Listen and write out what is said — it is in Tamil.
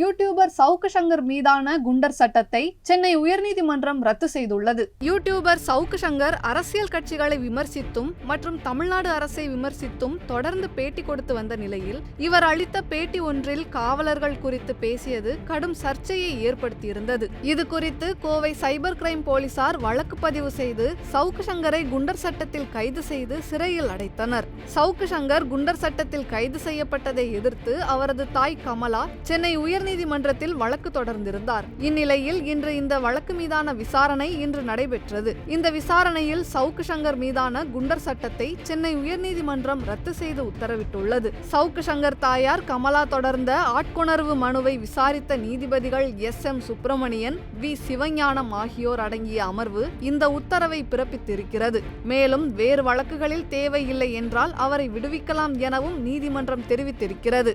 யூடியூபர் சவுக்கு சங்கர் மீதான குண்டர் சட்டத்தை சென்னை உயர்நீதிமன்றம் ரத்து செய்துள்ளது. யூடியூபர் சவுக்கு சங்கர் அரசியல் கட்சிகளை விமர்சித்தும் மற்றும் தமிழ்நாடு அரசை விமர்சித்தும் தொடர்ந்து பேட்டி கொடுத்து வந்த நிலையில் இவர் அளித்த பேட்டி ஒன்றில் காவலர்கள் குறித்து பேசியது கடும் சர்ச்சையை ஏற்படுத்தியிருந்தது. இது குறித்து கோவை சைபர் கிரைம் போலீசார் வழக்கு பதிவு செய்து சவுக்கு சங்கரை குண்டர் சட்டத்தில் கைது செய்து சிறையில் அடைத்தனர். சவுக்கு சங்கர் குண்டர் சட்டத்தில் கைது செய்யப்பட்டதை எதிர்த்து அவரது தாய் கமலா சென்னை உயர் உயர்நீதிமன்றத்தில் வழக்கு தொடர்ந்திருந்தார். இந்நிலையில் இன்று இந்த வழக்கு மீதான விசாரணை இன்று நடைபெற்றது. இந்த விசாரணையில் சவுக்கு சங்கர் மீதான குண்டர் சட்டத்தை சென்னை உயர்நீதிமன்றம் ரத்து செய்து உத்தரவிட்டுள்ளது. சவுக்கு சங்கர் தாயார் கமலா தொடர்ந்த ஆட்கொணர்வு மனுவை விசாரித்த நீதிபதிகள் S. M. Subramanian V. Sivagnanam ஆகியோர் அடங்கிய அமர்வு இந்த உத்தரவை பிறப்பித்திருக்கிறது. மேலும் வேறு வழக்குகளில் தேவையில்லை என்றால் அவரை விடுவிக்கலாம் எனவும் நீதிமன்றம் தெரிவித்திருக்கிறது.